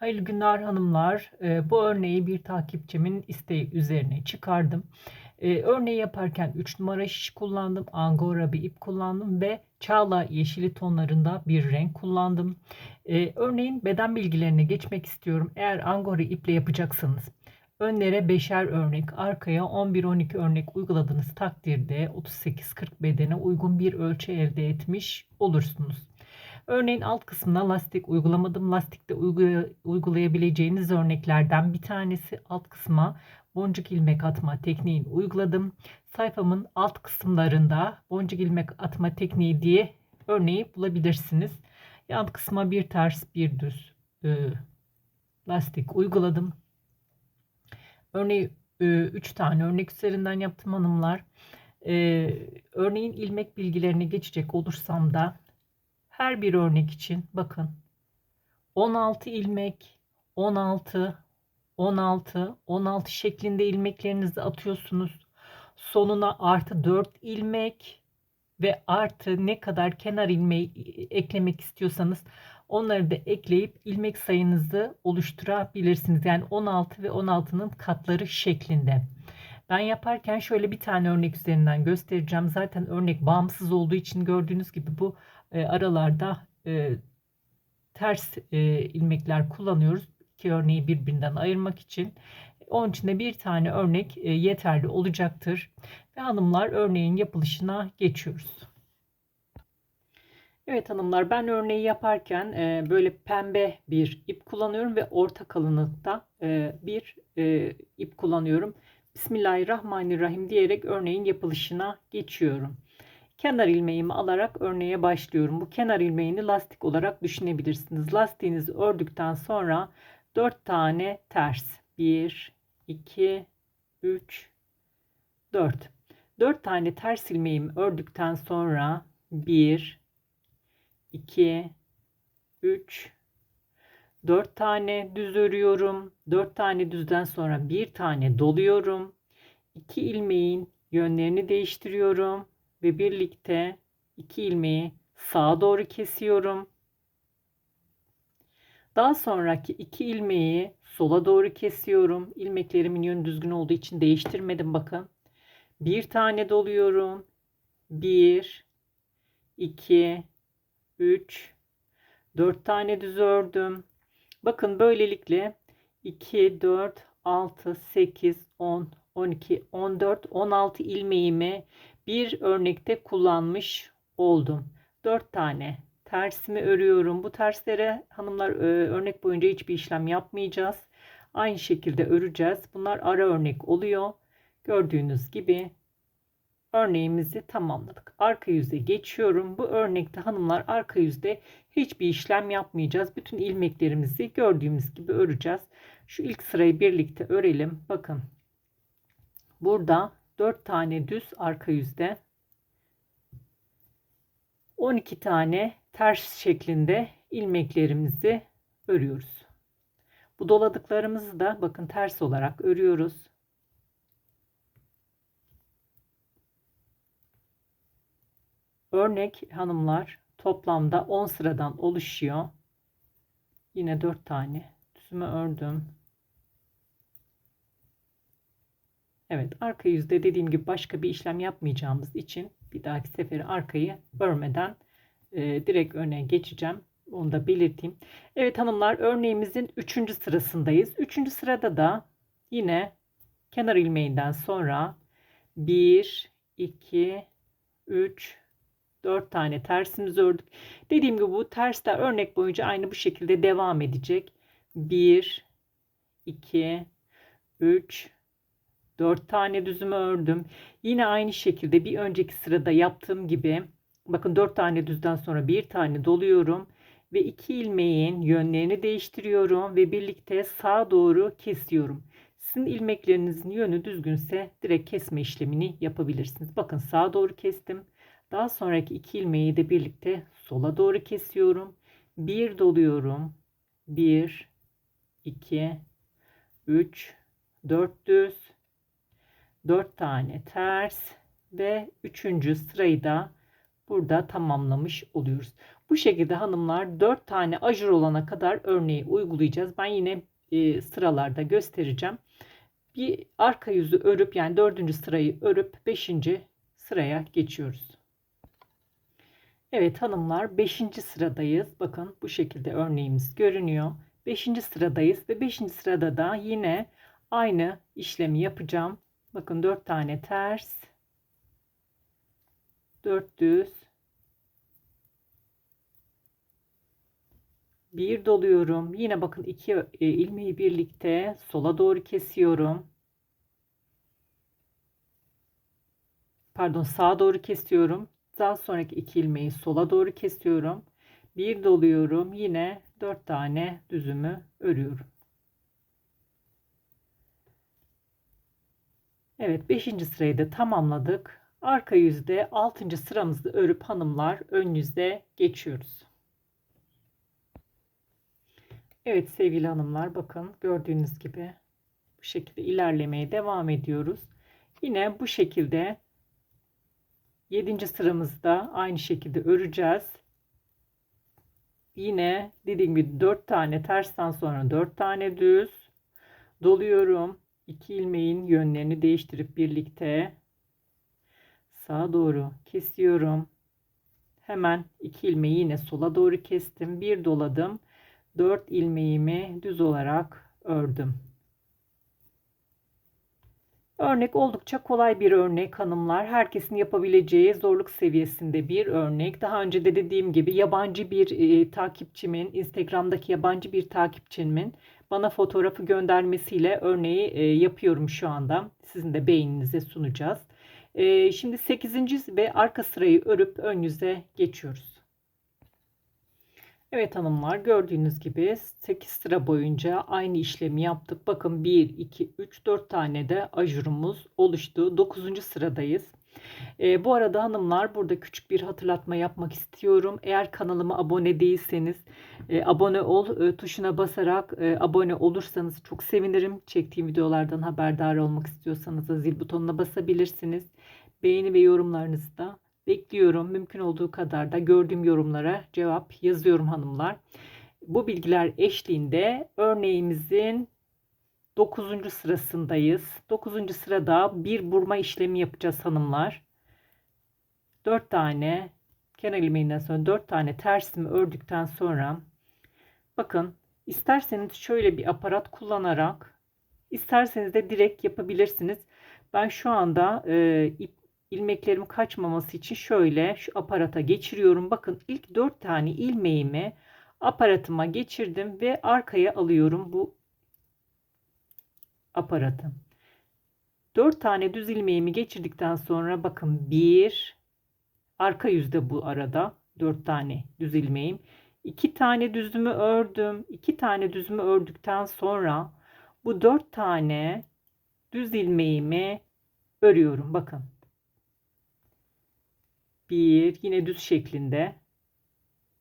Hayırlı günler hanımlar. Ee, bu örneği bir takipçimin isteği üzerine çıkardım. Ee, örneği yaparken 3 numara şiş kullandım. Angora bir ip kullandım ve çağla yeşili tonlarında bir renk kullandım. Ee, örneğin beden bilgilerine geçmek istiyorum. Eğer angora iple yapacaksanız önlere beşer örnek, arkaya 11-12 örnek uyguladığınız takdirde 38-40 bedene uygun bir ölçü elde etmiş olursunuz. Örneğin alt kısmına lastik uygulamadım. Lastikte uygulayabileceğiniz örneklerden bir tanesi alt kısma boncuk ilmek atma tekniğini uyguladım. Sayfamın alt kısımlarında boncuk ilmek atma tekniği diye örneği bulabilirsiniz. Yan kısma bir ters bir düz e, lastik uyguladım. Örneği 3 e, tane örnek üzerinden yaptım hanımlar. E, örneğin ilmek bilgilerine geçecek olursam da her bir örnek için bakın 16 ilmek 16 16 16 şeklinde ilmeklerinizi atıyorsunuz. Sonuna artı 4 ilmek ve artı ne kadar kenar ilmeği eklemek istiyorsanız onları da ekleyip ilmek sayınızı oluşturabilirsiniz. Yani 16 ve 16'nın katları şeklinde. Ben yaparken şöyle bir tane örnek üzerinden göstereceğim. Zaten örnek bağımsız olduğu için gördüğünüz gibi bu e, aralarda e, ters e, ilmekler kullanıyoruz. İki örneği birbirinden ayırmak için. Onun için de bir tane örnek e, yeterli olacaktır. Ve hanımlar örneğin yapılışına geçiyoruz. Evet hanımlar ben örneği yaparken e, böyle pembe bir ip kullanıyorum ve orta kalınlıkta e, bir e, ip kullanıyorum. Bismillahirrahmanirrahim diyerek örneğin yapılışına geçiyorum. Kenar ilmeğimi alarak örneğe başlıyorum. Bu kenar ilmeğini lastik olarak düşünebilirsiniz. Lastiğinizi ördükten sonra 4 tane ters. 1, 2, 3, 4. 4 tane ters ilmeğimi ördükten sonra 1, 2, 3, 4 tane düz örüyorum. 4 tane düzden sonra bir tane doluyorum. 2 ilmeğin yönlerini değiştiriyorum ve birlikte iki ilmeği sağa doğru kesiyorum. Daha sonraki iki ilmeği sola doğru kesiyorum. İlmeklerimin yönü düzgün olduğu için değiştirmedim bakın. Bir tane doluyorum. Bir, iki, üç, dört tane düz ördüm. Bakın böylelikle 2, 4, 6, 8, 10, 12, 14, 16 ilmeğimi bir örnekte kullanmış oldum. 4 tane tersimi örüyorum. Bu terslere hanımlar e, örnek boyunca hiçbir işlem yapmayacağız. Aynı şekilde öreceğiz. Bunlar ara örnek oluyor. Gördüğünüz gibi örneğimizi tamamladık. Arka yüze geçiyorum. Bu örnekte hanımlar arka yüzde hiçbir işlem yapmayacağız. Bütün ilmeklerimizi gördüğümüz gibi öreceğiz. Şu ilk sırayı birlikte örelim. Bakın burada 4 tane düz arka yüzde 12 tane ters şeklinde ilmeklerimizi örüyoruz. Bu doladıklarımızı da bakın ters olarak örüyoruz. Örnek hanımlar toplamda 10 sıradan oluşuyor. Yine 4 tane düzümü ördüm. Evet arka yüzde dediğim gibi başka bir işlem yapmayacağımız için bir dahaki seferi arkayı örmeden e, direkt öne geçeceğim. Onu da belirteyim. Evet hanımlar örneğimizin 3. sırasındayız. 3. sırada da yine kenar ilmeğinden sonra 1, 2, 3, 4 tane tersimiz ördük. Dediğim gibi bu tersler örnek boyunca aynı bu şekilde devam edecek. 1, 2, 3, 4 tane düzümü ördüm. Yine aynı şekilde bir önceki sırada yaptığım gibi bakın 4 tane düzden sonra bir tane doluyorum ve iki ilmeğin yönlerini değiştiriyorum ve birlikte sağa doğru kesiyorum. Sizin ilmeklerinizin yönü düzgünse direkt kesme işlemini yapabilirsiniz. Bakın sağa doğru kestim. Daha sonraki iki ilmeği de birlikte sola doğru kesiyorum. Bir doluyorum. 1 2 3 4 düz 4 tane ters ve üçüncü sırayı da burada tamamlamış oluyoruz. Bu şekilde hanımlar 4 tane ajur olana kadar örneği uygulayacağız. Ben yine e, sıralarda göstereceğim. Bir arka yüzü örüp yani dördüncü sırayı örüp beşinci sıraya geçiyoruz. Evet hanımlar 5. sıradayız. Bakın bu şekilde örneğimiz görünüyor. 5. sıradayız ve 5. sırada da yine aynı işlemi yapacağım. Bakın 4 tane ters 4 düz bir doluyorum. Yine bakın iki e, ilmeği birlikte sola doğru kesiyorum. Pardon sağa doğru kesiyorum. Daha sonraki iki ilmeği sola doğru kesiyorum. Bir doluyorum. Yine 4 tane düzümü örüyorum. Evet 5. sırayı da tamamladık. Arka yüzde 6. sıramızı örüp hanımlar ön yüzde geçiyoruz. Evet sevgili hanımlar bakın gördüğünüz gibi bu şekilde ilerlemeye devam ediyoruz. Yine bu şekilde 7. sıramızda aynı şekilde öreceğiz. Yine dediğim gibi 4 tane tersten sonra 4 tane düz doluyorum. 2 ilmeğin yönlerini değiştirip birlikte sağa doğru kesiyorum. Hemen 2 ilmeği yine sola doğru kestim. Bir doladım. 4 ilmeğimi düz olarak ördüm. Örnek oldukça kolay bir örnek hanımlar. Herkesin yapabileceği zorluk seviyesinde bir örnek. Daha önce de dediğim gibi yabancı bir e, takipçimin, Instagram'daki yabancı bir takipçimin bana fotoğrafı göndermesiyle örneği e, yapıyorum şu anda. Sizin de beğeninize sunacağız. E, şimdi 8. ve arka sırayı örüp ön yüze geçiyoruz. Evet hanımlar gördüğünüz gibi 8 sıra boyunca aynı işlemi yaptık. Bakın 1, 2, 3, 4 tane de ajurumuz oluştu. 9. sıradayız. E, bu arada hanımlar burada küçük bir hatırlatma yapmak istiyorum. Eğer kanalıma abone değilseniz e, abone ol e, tuşuna basarak e, abone olursanız çok sevinirim. Çektiğim videolardan haberdar olmak istiyorsanız da zil butonuna basabilirsiniz. Beğeni ve yorumlarınızı da bekliyorum. Mümkün olduğu kadar da gördüğüm yorumlara cevap yazıyorum hanımlar. Bu bilgiler eşliğinde örneğimizin 9. sırasındayız. 9. sırada bir burma işlemi yapacağız hanımlar. 4 tane kenar ilmeğinden sonra 4 tane tersimi ördükten sonra bakın isterseniz şöyle bir aparat kullanarak isterseniz de direkt yapabilirsiniz. Ben şu anda e, ip ilmeklerim kaçmaması için şöyle şu aparata geçiriyorum. Bakın ilk 4 tane ilmeğimi aparatıma geçirdim ve arkaya alıyorum bu aparatı. 4 tane düz ilmeğimi geçirdikten sonra bakın 1 arka yüzde bu arada 4 tane düz ilmeğim. 2 tane düzümü ördüm. 2 tane düzümü ördükten sonra bu 4 tane düz ilmeğimi örüyorum. Bakın 1 yine düz şeklinde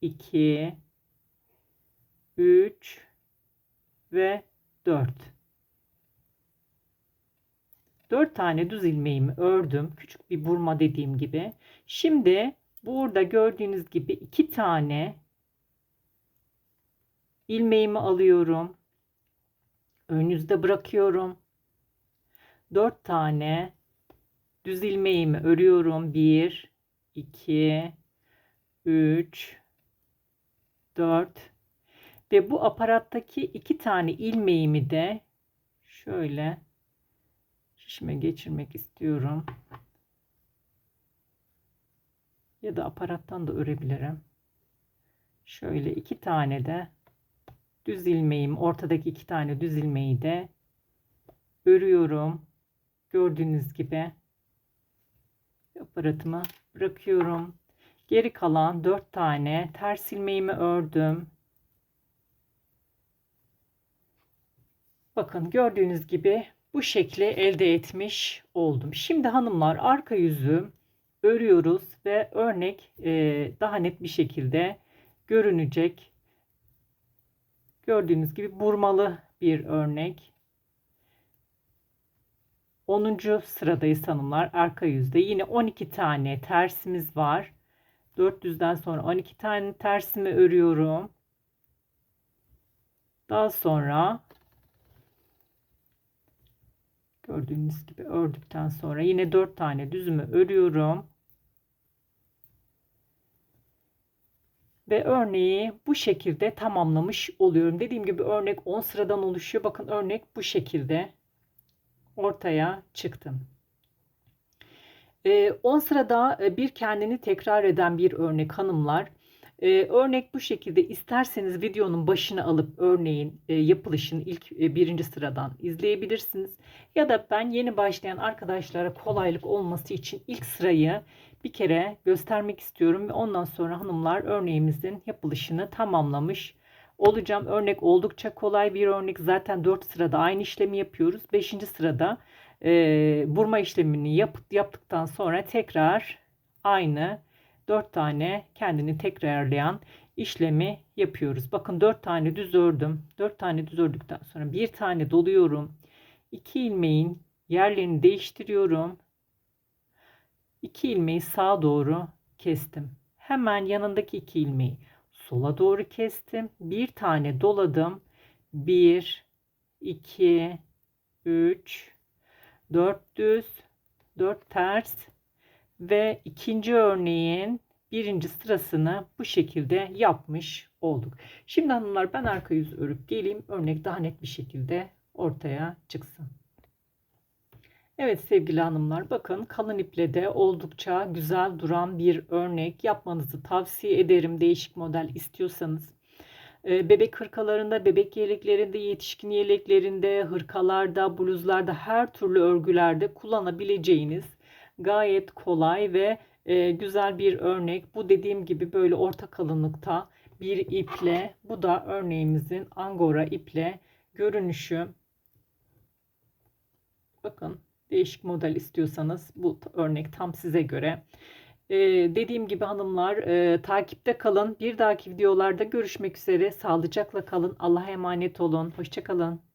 2 3 ve 4 4 tane düz ilmeğimi ördüm. Küçük bir burma dediğim gibi. Şimdi burada gördüğünüz gibi 2 tane ilmeğimi alıyorum. Önünüzde bırakıyorum. 4 tane düz ilmeğimi örüyorum. 1 2 3 4 ve bu aparattaki iki tane ilmeğimi de şöyle şişime geçirmek istiyorum. Ya da aparattan da örebilirim. Şöyle iki tane de düz ilmeğim, ortadaki iki tane düz ilmeği de örüyorum. Gördüğünüz gibi aparatıma bırakıyorum. Geri kalan 4 tane ters ilmeğimi ördüm. Bakın gördüğünüz gibi bu şekli elde etmiş oldum. Şimdi hanımlar arka yüzü örüyoruz ve örnek e, daha net bir şekilde görünecek. Gördüğünüz gibi burmalı bir örnek. 10. sıradayız hanımlar arka yüzde. Yine 12 tane tersimiz var. 4 düzden sonra 12 tane tersimi örüyorum. Daha sonra gördüğünüz gibi ördükten sonra yine 4 tane düzümü örüyorum. Ve örneği bu şekilde tamamlamış oluyorum. Dediğim gibi örnek 10 sıradan oluşuyor. Bakın örnek bu şekilde ortaya çıktım. 10 sırada e, bir kendini tekrar eden bir örnek hanımlar. Ee, örnek bu şekilde isterseniz videonun başını alıp örneğin e, yapılışını ilk e, birinci sıradan izleyebilirsiniz. Ya da ben yeni başlayan arkadaşlara kolaylık olması için ilk sırayı bir kere göstermek istiyorum ve ondan sonra hanımlar örneğimizin yapılışını tamamlamış olacağım. Örnek oldukça kolay bir örnek. Zaten 4 sırada aynı işlemi yapıyoruz. 5. sırada e, burma işlemini yap, yaptıktan sonra tekrar aynı 4 tane kendini tekrarlayan işlemi yapıyoruz. Bakın 4 tane düz ördüm. 4 tane düz ördükten sonra bir tane doluyorum. 2 ilmeğin yerlerini değiştiriyorum. 2 ilmeği sağa doğru kestim. Hemen yanındaki 2 ilmeği sola doğru kestim. Bir tane doladım. 1 2 3 4 düz 4 ters ve ikinci örneğin birinci sırasını bu şekilde yapmış olduk. Şimdi hanımlar ben arka yüz örüp geleyim. Örnek daha net bir şekilde ortaya çıksın. Evet sevgili hanımlar bakın kalın iple de oldukça güzel duran bir örnek yapmanızı tavsiye ederim. Değişik model istiyorsanız. Ee, bebek hırkalarında, bebek yeleklerinde, yetişkin yeleklerinde, hırkalarda, bluzlarda her türlü örgülerde kullanabileceğiniz gayet kolay ve e, güzel bir örnek. Bu dediğim gibi böyle orta kalınlıkta bir iple. Bu da örneğimizin angora iple görünüşü. Bakın değişik model istiyorsanız bu örnek tam size göre. Ee, dediğim gibi hanımlar e, takipte kalın. Bir dahaki videolarda görüşmek üzere. Sağlıcakla kalın. Allah'a emanet olun. Hoşçakalın.